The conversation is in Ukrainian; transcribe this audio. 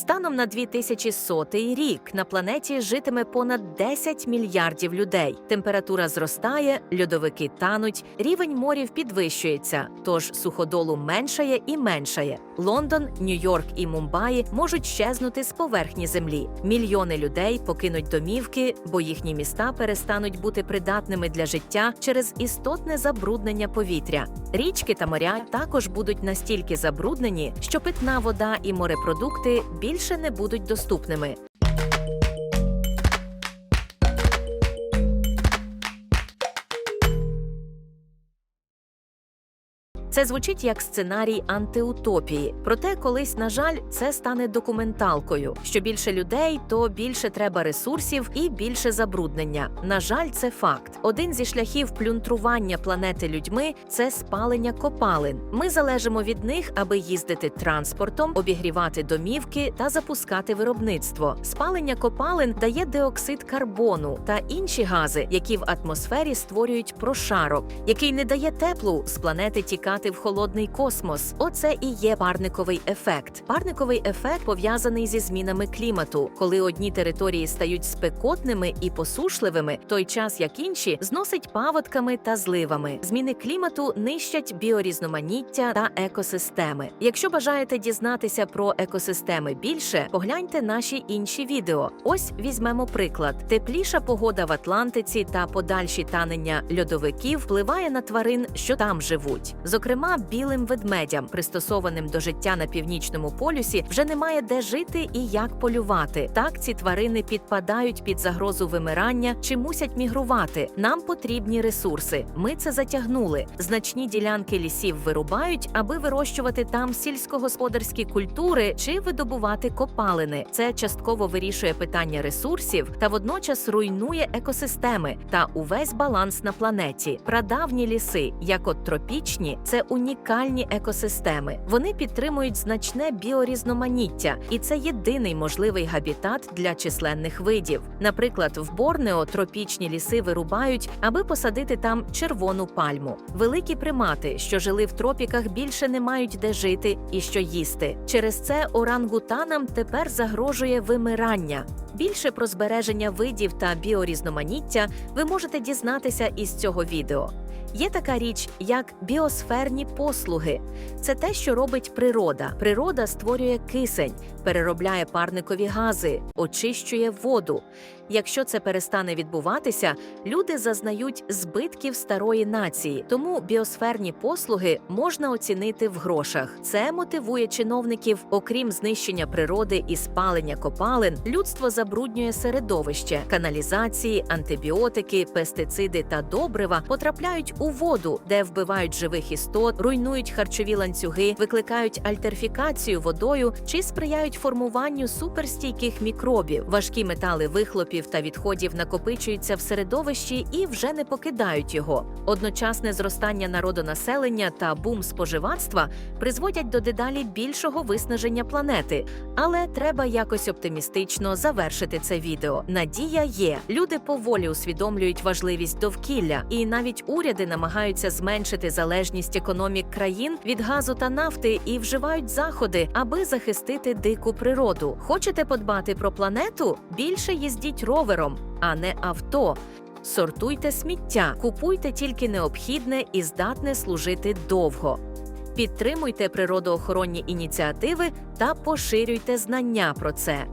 Станом на 2100 рік на планеті житиме понад 10 мільярдів людей. Температура зростає, льодовики тануть, рівень морів підвищується, тож суходолу меншає і меншає. Лондон, Нью-Йорк і Мумбаї можуть щезнути з поверхні землі. Мільйони людей покинуть домівки, бо їхні міста перестануть бути придатними для життя через істотне забруднення повітря. Річки та моря також будуть настільки забруднені, що питна вода і морепродукти більше не будуть доступними. Це звучить як сценарій антиутопії. Проте колись, на жаль, це стане документалкою. Що більше людей, то більше треба ресурсів і більше забруднення. На жаль, це факт. Один зі шляхів плюнтрування планети людьми це спалення копалин. Ми залежимо від них, аби їздити транспортом, обігрівати домівки та запускати виробництво. Спалення копалин дає диоксид карбону та інші гази, які в атмосфері створюють прошарок, який не дає теплу з планети тікати в холодний космос. Оце і є парниковий ефект. Парниковий ефект пов'язаний зі змінами клімату, коли одні території стають спекотними і посушливими, той час як інші зносить паводками та зливами. Зміни клімату нищать біорізноманіття та екосистеми. Якщо бажаєте дізнатися про екосистеми більше, погляньте наші інші відео. Ось візьмемо приклад: тепліша погода в Атлантиці та подальші танення льодовиків впливає на тварин, що там живуть. Зокрема, білим ведмедям, пристосованим до життя на північному полюсі, вже немає де жити і як полювати. Так ці тварини підпадають під загрозу вимирання чи мусять мігрувати. Нам потрібні ресурси. Ми це затягнули. Значні ділянки лісів вирубають, аби вирощувати там сільськогосподарські культури чи видобувати копалини. Це частково вирішує питання ресурсів та водночас руйнує екосистеми та увесь баланс на планеті. Прадавні ліси, як от тропічні, це унікальні екосистеми. Вони підтримують значне біорізноманіття, і це єдиний можливий габітат для численних видів. Наприклад, в Борнео тропічні ліси вирубають, аби посадити там червону пальму. Великі примати, що жили в тропіках, більше не мають де жити і що їсти. Через це орангутанам тепер загрожує вимирання. Більше про збереження видів та біорізноманіття ви можете дізнатися із цього відео. Є така річ, як біосферні послуги. Це те, що робить природа. Природа створює кисень, переробляє парникові гази, очищує воду. Якщо це перестане відбуватися, люди зазнають збитків старої нації. Тому біосферні послуги можна оцінити в грошах. Це мотивує чиновників, окрім знищення природи і спалення копалин, людство забруднює середовище, каналізації, антибіотики, пестициди та добрива потрапляють у воду, де вбивають живих істот, руйнують харчові ланцюги, викликають альтерфікацію водою чи сприяють формуванню суперстійких мікробів. Важкі метали вихлопів та відходів накопичуються в середовищі і вже не покидають його. Одночасне зростання народонаселення та бум споживацтва призводять до дедалі більшого виснаження планети. Але треба якось оптимістично завершити це відео. Надія є. Люди поволі усвідомлюють важливість довкілля, і навіть уряди намагаються зменшити залежність економік країн від газу та нафти і вживають заходи, аби захистити дику природу. Хочете подбати про планету? Більше їздіть ровером, а не авто. Сортуйте сміття, купуйте тільки необхідне і здатне служити довго. Підтримуйте природоохоронні ініціативи та поширюйте знання про це.